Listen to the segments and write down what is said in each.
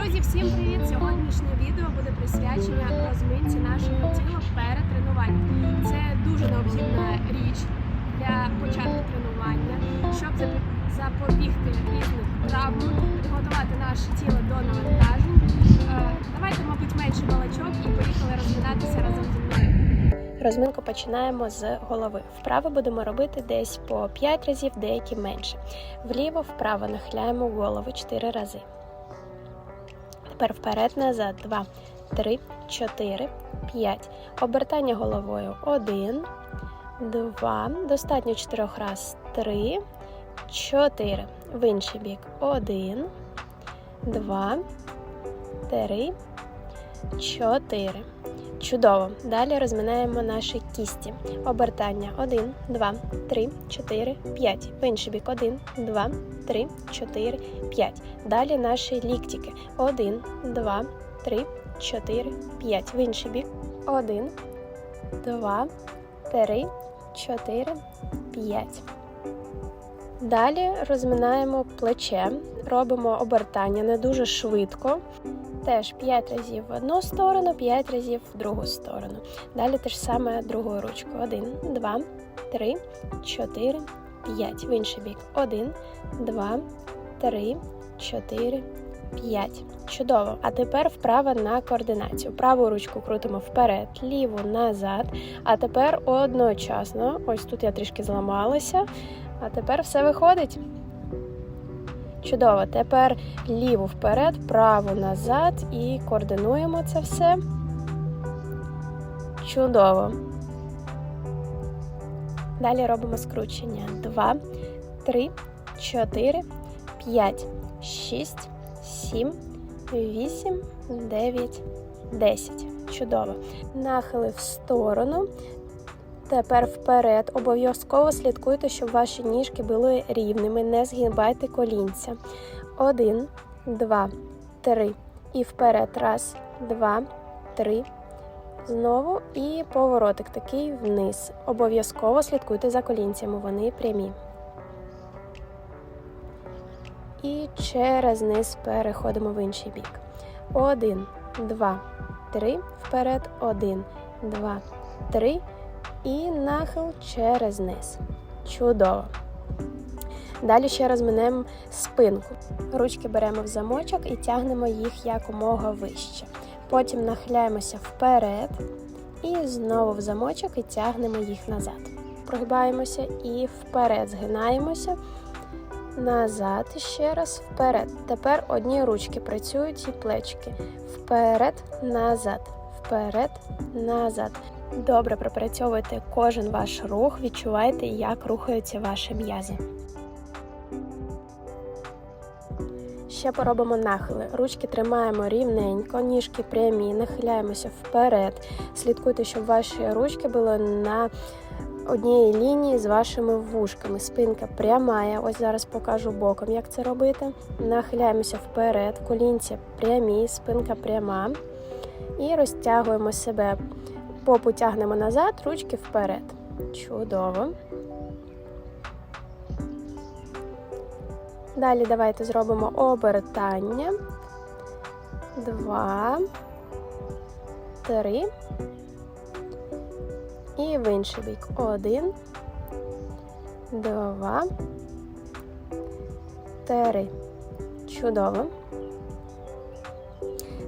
Друзі, всім привіт! Сьогоднішнє відео буде присвячене розминці нашого тіла перед тренуванням. Це дуже необхідна річ для початку тренування, щоб запобігти різних травмам, підготувати наше тіло до навантажень. Е, Давайте, мабуть, менше балачок і поїхали розминатися разом зі мною. Розминку починаємо з голови. Вправи будемо робити десь по 5 разів, деякі менше. Вліво, вправо нахиляємо голову 4 рази. Тепер вперед, назад. 2, 3, 4, 5. Обертання головою. 1, 2. Достатньо 4 раз. 3, 4. В інший бік. 1, 2, 3, 4. Чудово. Далі розминаємо наші кісті. Обертання 1, 2, 3, 4, 5. В інший бік 1, 2, 3, 4, 5. Далі наші ліктики. 1, 2, 3, 4, 5. В інший бік 1, 2, 3, 4, 5. Далі розминаємо плече, робимо обертання не дуже швидко. Теж 5 разів в одну сторону, 5 разів в другу сторону. Далі те ж саме другою ручкою. 1, 2, 3, 4, 5. В інший бік. 1, 2, 3, 4, 5. Чудово. А тепер вправа на координацію. Праву ручку крутимо вперед, ліву назад. А тепер одночасно. Ось тут я трішки зламалася. А тепер все виходить. Чудово. Тепер ліву вперед, праву назад і координуємо це все. Чудово. Далі робимо скручення. 2, 3, 4, 5, 6, 7, 8, 9, 10. Чудово. Нахили в сторону. Тепер вперед. Обов'язково слідкуйте, щоб ваші ніжки були рівними. Не згибайте колінця. Один, два, три. І вперед. Раз, два, три. Знову і поворотик такий вниз. Обов'язково слідкуйте за колінцями, вони прямі. І через низ переходимо в інший бік. Один, два, три. Вперед. Один, два, три. І нахил через низ. Чудово. Далі ще розминемо спинку. Ручки беремо в замочок і тягнемо їх якомога вище. Потім нахиляємося вперед і знову в замочок і тягнемо їх назад. Прогибаємося і вперед згинаємося. Назад ще раз вперед. Тепер одні ручки працюють і плечки. Вперед, назад, вперед, назад. Добре пропрацьовуйте кожен ваш рух, відчувайте, як рухаються ваші м'язи. Ще поробимо нахили. Ручки тримаємо рівненько, ніжки прямі, нахиляємося вперед. Слідкуйте, щоб ваші ручки були на одній лінії з вашими вушками. Спинка пряма. Ось зараз покажу боком, як це робити. Нахиляємося вперед, колінці прямі, спинка пряма. І розтягуємо себе. Попу тягнемо назад, ручки вперед. Чудово. Далі давайте зробимо обертання. Два, три. І в інший бік. Один, два, три. Чудово.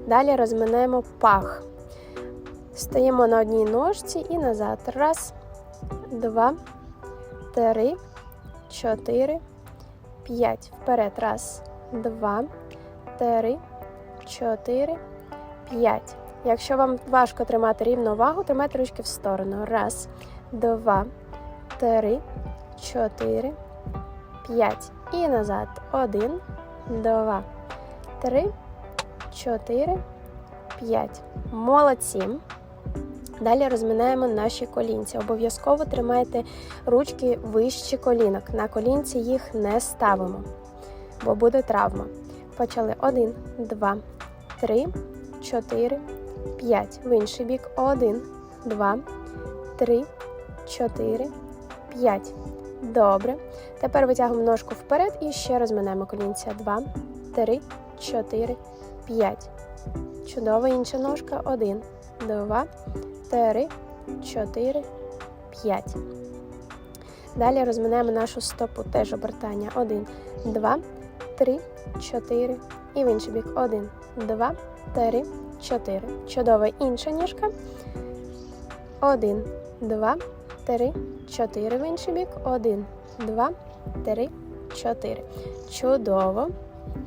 Далі розминемо пах. Стаємо на одній ножці і назад. Раз, два, три, чотири, п'ять. Вперед. Раз, два, три, чотири, п'ять. Якщо вам важко тримати рівновагу, тримайте ручки в сторону. Раз, два, три, чотири, п'ять. І назад. Один, два, три, чотири, п'ять. Молодці. Далі розминаємо наші колінці. Обов'язково тримайте ручки вище колінок. На колінці їх не ставимо, бо буде травма. Почали 1, 2, 3, 4, 5. В інший бік 1, 2, 3, 4, 5. Добре. Тепер витягуємо ножку вперед і ще розминаємо колінця. 2, 3, 4, 5. Чудово, інша ножка. 1, 2, 3, 4, 5. Далі розминаємо нашу стопу, теж обертання. 1, 2, 3, 4. І в інший бік. 1, 2, 3, 4. Чудово, інша ніжка. 1, 2, 3, 4 в інший бік. 1, 2, 3, 4. Чудово.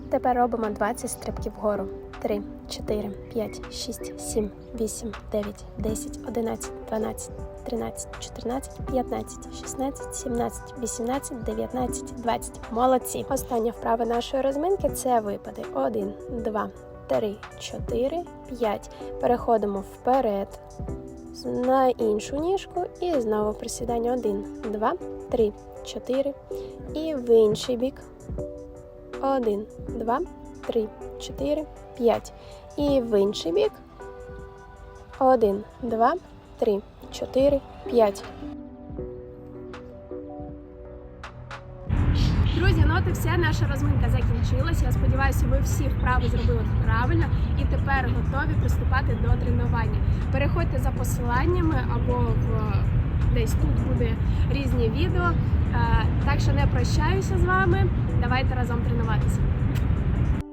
Тепер робимо 20 стрибків вгору. 3, 4, 5, 6, 7, 8, 9, 10, 11, 12, 13, 14, 15, 16, 17, 18, 19, 20. Молодці. Остання вправа нашої розминки це випади. 1, 2, 3, 4, 5. Переходимо вперед на іншу ніжку і знову присідання. 1, 2, 3, 4. І в інший бік. 1, 2, 3, 4, 5. І в інший бік. 1, 2, 3, 4, 5. Друзі, ну от і все, наша розминка закінчилася. Я сподіваюся, ви всі вправи зробили правильно і тепер готові приступати до тренування. Переходьте за посиланнями або в десь тут буде різні відео. Е, Так що не прощаюся з вами. Давайте разом тренуватися.